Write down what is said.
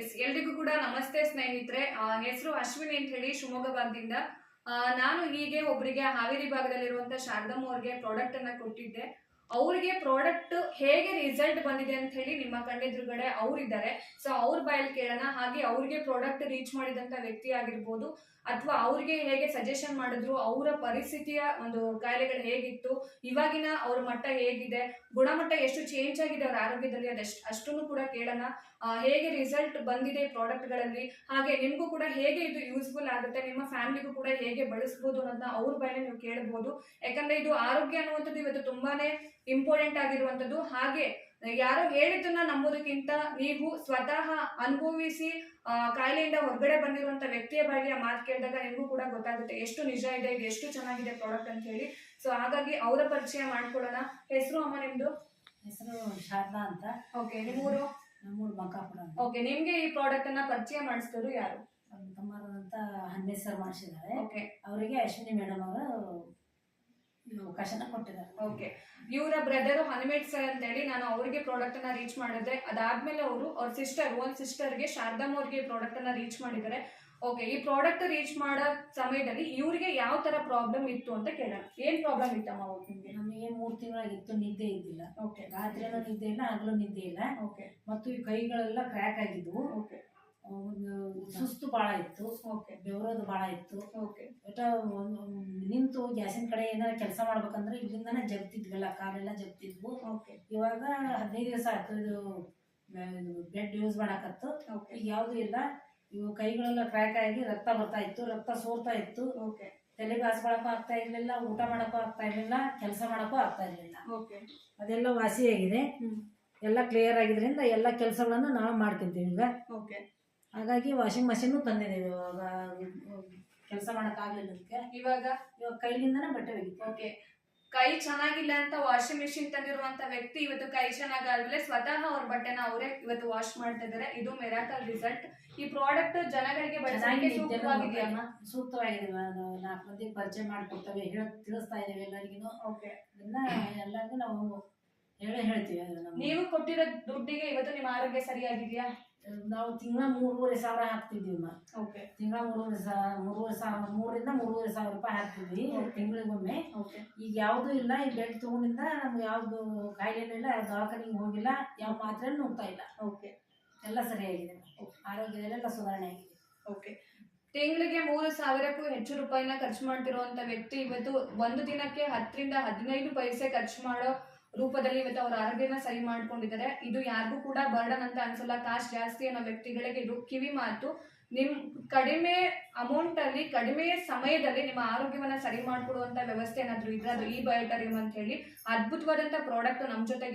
S ಎಲ್ರಿಗೂ ಕೂಡ ನಮಸ್ತೆ ಸ್ನೇಹಿತರೆ. ಹೆಸರು ಅಶ್ವಿನಿ ಅಂತ ಹೇಳಿ, ಶಿವಮೊಗ್ಗ ಭಾಗದಿಂದ ನಾನು ಹೀಗೆ ಒಬ್ಬರಿಗೆ ಹಾವೇರಿ ಭಾಗದಲ್ಲಿರುವಂತ ಶಾರದಮ್ಮ ಅವ್ರಿಗೆ ಪ್ರಾಡಕ್ಟ್ ಅನ್ನ ಕೊಟ್ಟಿದ್ದೆ. ಅವ್ರಿಗೆ ಪ್ರಾಡಕ್ಟ್ ಹೇಗೆ ರಿಸಲ್ಟ್ ಬಂದಿದೆ ಅಂತ ಹೇಳಿ ನಿಮ್ಮ ಕಣ್ಣೆದುರುಗಡೆ ಅವರಿದ್ದಾರೆ. ಸೊ ಅವ್ರ ಬಾಯಲ್ಲಿ ಕೇಳೋಣ. ಹಾಗೆ ಅವ್ರಿಗೆ ಪ್ರಾಡಕ್ಟ್ ರೀಚ್ ಮಾಡಿದಂತ ವ್ಯಕ್ತಿ ಆಗಿರ್ಬೋದು, ಅಥವಾ ಅವ್ರಿಗೆ ಹೇಗೆ ಸಜೆಷನ್ ಮಾಡಿದ್ರು, ಅವರ ಪರಿಸ್ಥಿತಿಯ ಒಂದು ಕಾಯಿಲೆಗಳು ಹೇಗಿತ್ತು, ಇವಾಗಿನ ಅವ್ರ ಮಟ್ಟ ಹೇಗಿದೆ, ಗುಣಮಟ್ಟ ಎಷ್ಟು ಚೇಂಜ್ ಆಗಿದೆ ಅವ್ರ ಆರೋಗ್ಯದಲ್ಲಿ ಅದಷ್ಟು, ಅಷ್ಟನ್ನು ಕೂಡ ಕೇಳೋಣ. ಹೇಗೆ ರಿಸಲ್ಟ್ ಬಂದಿದೆ ಪ್ರಾಡಕ್ಟ್ಗಳಲ್ಲಿ ಹಾಗೆ ನಿಮಗೂ ಕೂಡ ಹೇಗೆ ಇದು ಯೂಸ್ಫುಲ್ ಆಗುತ್ತೆ, ನಿಮ್ಮ ಫ್ಯಾಮಿಲಿಗೂ ಕೂಡ ಹೇಗೆ ಬಳಸ್ಬೋದು ಅನ್ನೋದನ್ನ ಅವ್ರ ಬಾಯಲ್ಲಿ ನೀವು ಕೇಳಬಹುದು ಯಾಕಂದ್ರೆ ಇದು ಆರೋಗ್ಯ ಅನ್ನುವಂಥದ್ದು ಇವತ್ತು ತುಂಬಾನೇ ಇಂಪಾರ್ಟೆಂಟ್ ಆಗಿರುವಂಥದ್ದು. ಹಾಗೆ ಯಾರೋ ಹೇಳಿದ್ದನ್ನ ನಂಬೋದಕ್ಕಿಂತ ನೀವು ಸ್ವತಃ ಅನುಭವಿಸಿ ಕಾಯಿಲೆಯಿಂದ ಹೊರಗಡೆ ಬಂದಿರುವಂತ ವ್ಯಕ್ತಿಯ ಬಗ್ಗೆ ಮಾತು ಕೇಳಿದಾಗ ನಿಮಗೂ ಕೂಡ ಗೊತ್ತಾಗುತ್ತೆ. ಎಷ್ಟು ನಿಜ ಇದೆ ಇದು ಎಷ್ಟು ಚೆನ್ನಾಗಿದೆ ಪ್ರಾಡಕ್ಟ್ ಅಂತ ಹೇಳಿ. ಸೊ ಹಾಗಾಗಿ ಅವರ ಪರಿಚಯ ಮಾಡ್ಕೊಳ್ಳೋಣ. ಹೆಸರು ಅಮ್ಮ ನಿಮ್ದು? ಹೆಸರು ಶಾರದಾ ಅಂತ. ಓಕೆ ನಿಮ್ಮೂರು? ನಮ್ಮೂರು ಅಂತ. ಓಕೆ ನಿಮ್ಗೆ ಈ ಪ್ರಾಡಕ್ಟ್ ಅನ್ನ ಪರಿಚಯ ಮಾಡಿಸಿದ್ರು ಯಾರು? ತಮ್ಮರಂತ ಹನ್ನೆಸರ್ ಸರ್ ಮಾಡಿಸಿದ್ದಾರೆ. ಓಕೆ ಅವರಿಗೆ ಅಶ್ವಿನಿ ಮೇಡಮ್ ಅವರು ಅವಕಾಶನ ಕೊಟ್ಟಿದ್ದಾರೆ. ಓಕೆ ಇವರ ಬ್ರದರ್ ಹನುಮೇಟ್ ಸರ್ ಅಂತ ಹೇಳಿ ನಾನು ಅವರಿಗೆ ಪ್ರಾಡಕ್ಟ್ ಅನ್ನ ರೀಚ್ ಮಾಡಿದ್ರೆ ಅದಾದ್ಮೇಲೆ ಅವರು ಅವ್ರ ಸಿಸ್ಟರ್ ಓನ್ ಸಿಸ್ಟರ್ಗೆ ಶಾರದಮ್ಮ ಅವ್ರಿಗೆ ಪ್ರಾಡಕ್ಟ್ ಅನ್ನ ರೀಚ್ ಮಾಡಿದ್ದಾರೆ. ಓಕೆ ಈ ಪ್ರಾಡಕ್ಟ್ ರೀಚ್ ಮಾಡೋ ಸಮಯದಲ್ಲಿ ಇವರಿಗೆ ಯಾವ ತರ ಪ್ರಾಬ್ಲಮ್ ಇತ್ತು ಅಂತ ಕೇಳೋಣ. ಏನ್ ಪ್ರಾಬ್ಲಮ್ ಇತ್ತಮ್ಮ ನಿಮ್ಗೆ? ನಮಗೆ ಮೂರು ತಿಂಗಳಾಗಿತ್ತು ನಿದ್ದೆ ಇದ್ದಿಲ್ಲ. ಓಕೆ ರಾತ್ರಿ ನಿದ್ದೆ ಇಲ್ಲ ಹಗಲು ನಿದ್ದೆ ಇಲ್ಲ ಓಕೆ ಮತ್ತು ಈ ಕೈಗಳೆಲ್ಲ ಕ್ರ್ಯಾಕ್ ಆಗಿದ್ವು. ಓಕೆ ಒಂದು ಸುಸ್ತು ಭಾಳ ಇತ್ತು. ಓಕೆ ಬೆವರೋದು ಭಾಳ ಇತ್ತು. ಓಕೆ ಒಟ್ಟ ಗ್ಯಾಸಿನ ಕಡೆ ಏನಾರ ಕೆಲಸ ಮಾಡ್ಬೇಕಂದ್ರೆ ಇಲ್ಲಿಂದಾನೆ ಜಗ್ತಿದ್ವಲ್ಲ ಕಾಲೆಲ್ಲ ಜಗ್ತಿದ್ವು. ಓಕೆ ಇವಾಗ ಹದಿನೈದು ದಿವಸ ಆಯ್ತು ಇದು ಬೆಡ್ ಯೂಸ್ ಮಾಡಕತ್ತು. ಓಕೆ ಈಗ ಯಾವುದೂ ಇಲ್ಲ. ಇವು ಕೈಗಳೆಲ್ಲ ಕ್ರ್ಯಾಕ್ ಆಗಿ ರಕ್ತ ಬರ್ತಾ ಇತ್ತು ರಕ್ತ ಸೋರ್ತಾ ಇತ್ತು. ಓಕೆ ತಲೆ ಬಾಸ್ಕೊಳಕ್ಕೂ ಆಗ್ತಾ ಇರ್ಲಿಲ್ಲ ಊಟ ಮಾಡಕ್ಕೂ ಆಗ್ತಾ ಇರ್ಲಿಲ್ಲ ಕೆಲಸ ಮಾಡಕ್ಕೂ ಆಗ್ತಾ ಇರ್ಲಿಲ್ಲ. ಓಕೆ ಅದೆಲ್ಲ ವಾಸಿಯಾಗಿದೆ ಆಗಿದೆ. ಎಲ್ಲ ಕ್ಲಿಯರ್ ಆಗಿದ್ರಿಂದ ಎಲ್ಲ ಕೆಲಸಗಳನ್ನು ನಾವು ಮಾಡ್ಕೊಂತೀವಿ ಈಗ. ಓಕೆ ಹಾಗಾಗಿ ವಾಷಿಂಗ್ ಮಷೀನು ತಂದಿದ್ದೀವಿ ಇವಾಗ. ಕೆಲಸ ಮಾಡೋಕ್ಕಾಗಲಿಲ್ಲದಕ್ಕೆ. ಇವಾಗ ಇವಾಗ ಕೈಲಿಂದನೇ ಬಟ್ಟೆ ಒಗಿತೀವಿ ಓಕೆ ಕೈ ಚೆನ್ನಾಗಿಲ್ಲ ಅಂತ ವಾಷಿಂಗ್ ಮಿಷಿನ್ ತಂದಿರುವಂತ ವ್ಯಕ್ತಿ ಇವತ್ತು ಕೈ ಚೆನ್ನಾಗಾದ್ಮೇಲೆ ಸ್ವತಃ ಅವ್ರ ಬಟ್ಟೆನ ಅವರೇ ಇವತ್ತು ವಾಶ್ ಮಾಡ್ತಾ ಇದಾರೆ ಇದು ಮೆರಾಕಲ್ ರಿಸಲ್ಟ್ ಈ ಪ್ರಾಡಕ್ಟ್ ಜನಗಳಿಗೆ ಸೂಕ್ತವಾಗಿದೆಯಮ್ಮ ಸೂಕ್ತವಾಗಿದೆ. ನಾಲ್ಕು ಮಂದಿ ಪರಿಚಯ ಮಾಡಿಕೊಡ್ತೇವೆ ಹೇಳ ತಿಳಿಸ್ತಾ ಇದ್ದೇವೆ ಎಲ್ಲರಿಗೂ ಓಕೆ ಅದನ್ನ ಎಲ್ಲರಿಗೂ ನಾವು ಹೇಳೇ ಹೇಳ್ತೀವಿ. ನೀವು ಕೊಟ್ಟಿರೋ ದುಡ್ಡಿಗೆ ಇವತ್ತು ನಿಮ್ಮ ಆರೋಗ್ಯ ಸರಿಯಾಗಿದೆಯಾ? ನಾವು ತಿಂಗಳ ಮೂರುವರೆ ಸಾವಿರ ಹಾಕ್ತಿದ್ವಿ ನಾವು ಓಕೆ. ತಿಂಗಳ ಮೂರುವರೆ ಸಾವಿರ ಮೂರುವರೆ ಸಾವಿರ ಮೂರರಿಂದ ಮೂರುವರೆ ಸಾವಿರ ರೂಪಾಯಿ ಹಾಕ್ತಿದ್ವಿ ತಿಂಗಳಿಗೊಮ್ಮೆ. ಓಕೆ. ಈಗ ಯಾವುದೂ ಇಲ್ಲ ಈ ಬೆಡ್ ತಗೊಂಡಿಂದ ನಮ್ಗೆ ಯಾವ್ದು ಕಾಯಿಲೆನೂ ಇಲ್ಲ ದವಾಖಾನಿಗೆ ಹೋಗಿಲ್ಲ ಯಾವ ಮಾತ್ರ ನೋಡ್ತಾ ಇಲ್ಲ. ಓಕೆ. ಎಲ್ಲ ಸರಿಯಾಗಿದೆ ಆರೋಗ್ಯದಲ್ಲೆಲ್ಲ ಸುಧಾರಣೆ ಆಗಿದೆ. ಓಕೆ. ತಿಂಗಳಿಗೆ ಮೂರು ಸಾವಿರಕ್ಕೂ ಹೆಚ್ಚು ರೂಪಾಯಿನ ಖರ್ಚು ಮಾಡ್ತಿರುವಂತ ವ್ಯಕ್ತಿ ಇವತ್ತು ಒಂದು ದಿನಕ್ಕೆ ಹತ್ತರಿಂದ ಹದಿನೈದು ಪೈಸೆ ಖರ್ಚು ಮಾಡೋ ರೂಪದಲ್ಲಿ ಇವತ್ತು ಅವರ ಆರೋಗ್ಯನ ಸರಿ ಮಾಡ್ಕೊಂಡಿದ್ದಾರೆ. ಇದು ಯಾರಿಗೂ ಕೂಡ ಬರ್ಡನ್ ಅಂತ ಅನ್ಸಲ್ಲ. ಕಾಸ್ಟ್ ಜಾಸ್ತಿ ಅನ್ನೋ ವ್ಯಕ್ತಿಗಳಿಗೆ ಇದು ಕಿವಿ ಮಾತು. ನಿಮ್ ಕಡಿಮೆ ಅಮೌಂಟ್ ಅಲ್ಲಿ, ಕಡಿಮೆ ಸಮಯದಲ್ಲಿ ನಿಮ್ಮ ಆರೋಗ್ಯವನ್ನ ಸರಿ ಮಾಡ್ಕೊಡುವಂತ ವ್ಯವಸ್ಥೆ ಏನಾದ್ರು ಇದ್ರೆ ಅದು ಈ ಬಯೋಟರಿಯಂ ಅಂತ ಹೇಳಿ. ಅದ್ಭುತವಾದಂತ ಪ್ರಾಡಕ್ಟ್ ನಮ್ ಜೊತೆಗೆ